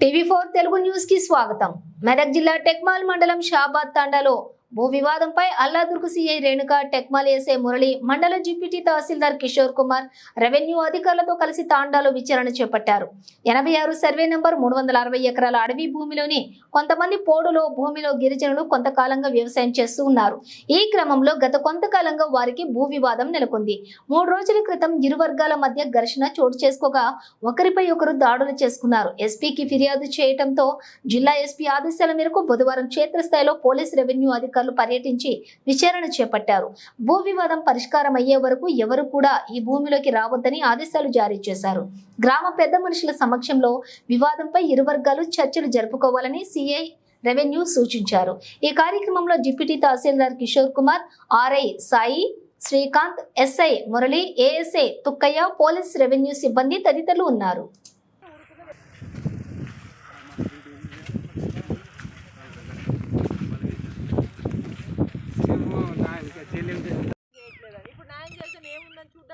TV four Telugu న్యూస్కి స్వాగతం. మెదక్ జిల్లా టెక్మాల్ మండలం షాబాద్ తండలో భూ వివాదంపై అల్లాదుర్గు సిఐ రేణుక టెక్మాల్ ఎస్ఏ మురళి మండల డిప్యూటీ తహసీల్దార్ కిషోర్ కుమార్ రెవెన్యూ అధికారులతో కలిసి తాండాలో విచారణ చేపట్టారు. ఎనభై ఆరు సర్వే నంబర్ మూడు వందల అరవై ఎకరాల అడవి భూమిలోని కొంతమంది పోడులో భూమిలో గిరిజనులు కొంతకాలంగా వ్యవసాయం చేస్తూ ఉన్నారు. ఈ క్రమంలో గత కొంతకాలంగా వారికి భూ వివాదం నెలకొంది. మూడు రోజుల క్రితం ఇరు వర్గాల మధ్య ఘర్షణ చోటు చేసుకోగా ఒకరిపై ఒకరు దాడులు చేసుకున్నారు. ఎస్పీకి ఫిర్యాదు చేయడంతో జిల్లా ఎస్పీ ఆదేశాల మేరకు బుధవారం క్షేత్రస్థాయిలో పోలీస్ రెవెన్యూ అధికారులు పర్యటించి విచారణ చేపట్టారు. భూ వివాదం పరిష్కారం అయ్యే వరకు ఎవరు కూడా ఈ భూమిలోకి రావద్దని ఆదేశాలు జారీ చేశారు. గ్రామ పెద్ద మనుషుల సమక్షంలో వివాదంపై ఇరు వర్గాలు చర్చలు జరుపుకోవాలని సిఐ రెవెన్యూ సూచించారు. ఈ కార్యక్రమంలో deputy tahsildar Kishore Kumar RI Sai Srikanth SI Murali ASI Tukkaiah police revenue సిబ్బంది తదితరులు ఉన్నారు.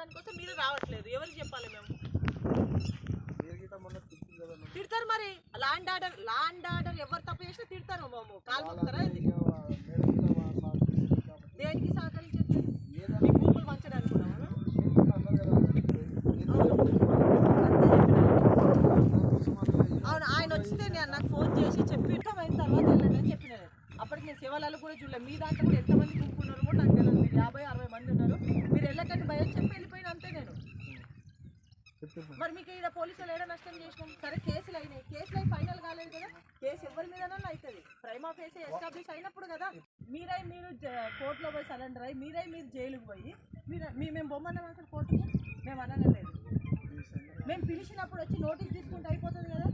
వస్తే మీరు రావట్లేదు. ఎవరికి చెప్పాలి మేము? తిడతారు మరి. ల్యాండ్ ఆర్డర్ ల్యాండ్ ఆర్డర్ ఎవరు తప్పు చేసినా తిడతారు మాము కాలు మొక్కుతారా? దేనికి సహకరించట్లేదు మీ భూములు పంచడానికి కూడా అవును? ఆయన వచ్చితే నేను నాకు ఫోన్ చేసి చెప్పి అయిన తర్వాత వెళ్ళండి అని చెప్పిన నేను. అప్పటికి నేను శివాలలో కూడా చూడలేదు మీ దాంట్లో కూడా ఎంతమంది గుంపున్నారు కూడా నాకు తెలియదు యాభై అరవై మంది ఉన్నారు మీరు వెళ్ళకండి భయం చెప్పి వెళ్ళిపోయిన అంతే నేను మరి మీకు ఇక్కడ పోలీసులు ఏడా నష్టం చేసినాం? సరే కేసులు అయినాయి. కేసులు అయి ఫైనల్ కాలేదు కదా? కేసు ఎవరి మీదనన్నా అవుతుంది. ప్రైమ్ ఆఫీస్ ఎస్టాబ్లిష్ అయినప్పుడు కదా. మీరై మీరు జ- కోర్టులో పోయి సరెండర్ అయ్యి మీరై మీరు జైలుకు పోయి మీరు మీ మేము బొమ్మన్నాం అసలు కోర్టుకి మేము అనలేదు మేము పిలిచినప్పుడు వచ్చి నోటీస్ తీసుకుంటే అయిపోతుంది కదా?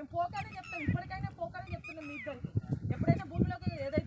మేము పోకానే చెప్తాం ఇప్పటికైనా పోకానే చెప్తున్నాం మీ ఇద్దరికి ఎప్పుడైనా భూమిలోకి ఏదైనా